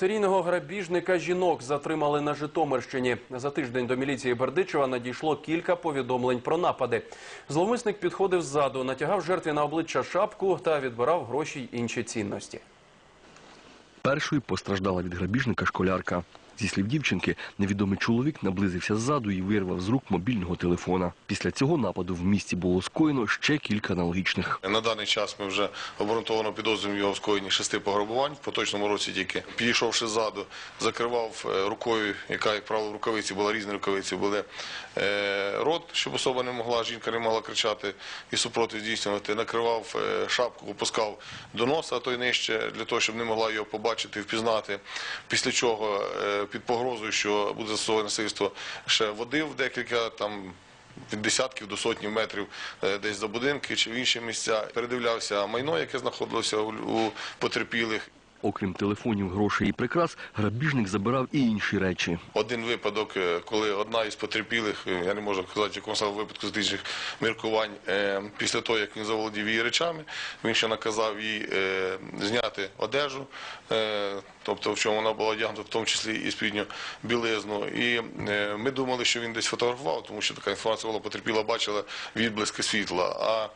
Серійного грабіжника жінок затримали на Житомирщині. За тиждень до міліції Бердичева надійшло кілька повідомлень про напади. Зловмисник підходив ззаду, натягав жертві на обличчя шапку та відбирав гроші й інші цінності. Першою постраждала від грабіжника школярка. Зі слів дівчинки, невідомий чоловік наблизився ззаду і вирвав з рук мобільного телефона. Після цього нападу в місті було скоєно ще кілька аналогічних. На даний час ми вже обґрунтовано підозрюємо його в скоєнні шести пограбувань. В поточному році тільки підійшовши ззаду, закривав е, рукою, яка, як правило, в рукавиці була різні рукавиці, були е, рот, щоб особа не могла, жінка не могла кричати і супротив здійснювати. Накривав е, шапку, опускав до носа, а то й нижче, для того, щоб не могла його побачити, впізнати. Після чого під погрозою, що буде застосоване насильство, ще водив декілька там від десятків до сотні метрів е, десь за будинки чи в інші місця. Передивлявся майно, яке знаходилося у, у потерпілих. Окрім телефонів, грошей і прикрас, грабіжник забирав і інші речі. Один випадок, е, коли одна із потерпілих, е, я не можу казати, якому саме випадку з інших міркувань, е, після того, як він заволодів її речами, він ще наказав їй зняти одежу, тобто в чому вона була одягнута, в тому числі і спідню білизну. І ми думали, що він десь фотографував, тому що така інформація була потерпіла, бачила відблиски світла. А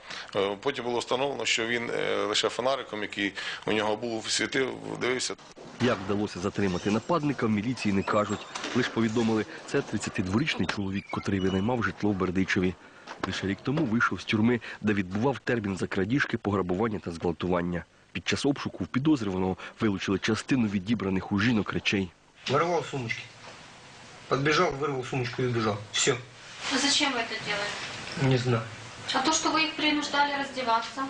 потім було встановлено, що він лише фонариком, який у нього був, світив, дивився. Як вдалося затримати нападника, в міліції не кажуть. Лиш повідомили, це 32-річний чоловік, котрий винаймав житло в Бердичеві. Лише рік тому вийшов з тюрми, де відбував термін за крадіжки, пограбування та зґвалтування. Під час обшуку в підозрюваного вилучили частину відібраних у жінок речей. Воровал сумочки. Подбежал, вырвал сумочку и убежал. Все. А зачем вы это делали? Не знаю. А то, что вы их принуждали раздеваться?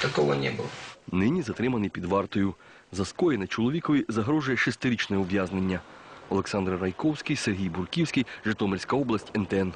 Такого не було. Нині затриманий під вартою. За скоєне чоловікові загрожує шестирічне ув'язнення. Олександр Райковський, Сергій Бурківський, Житомирська область, НТН.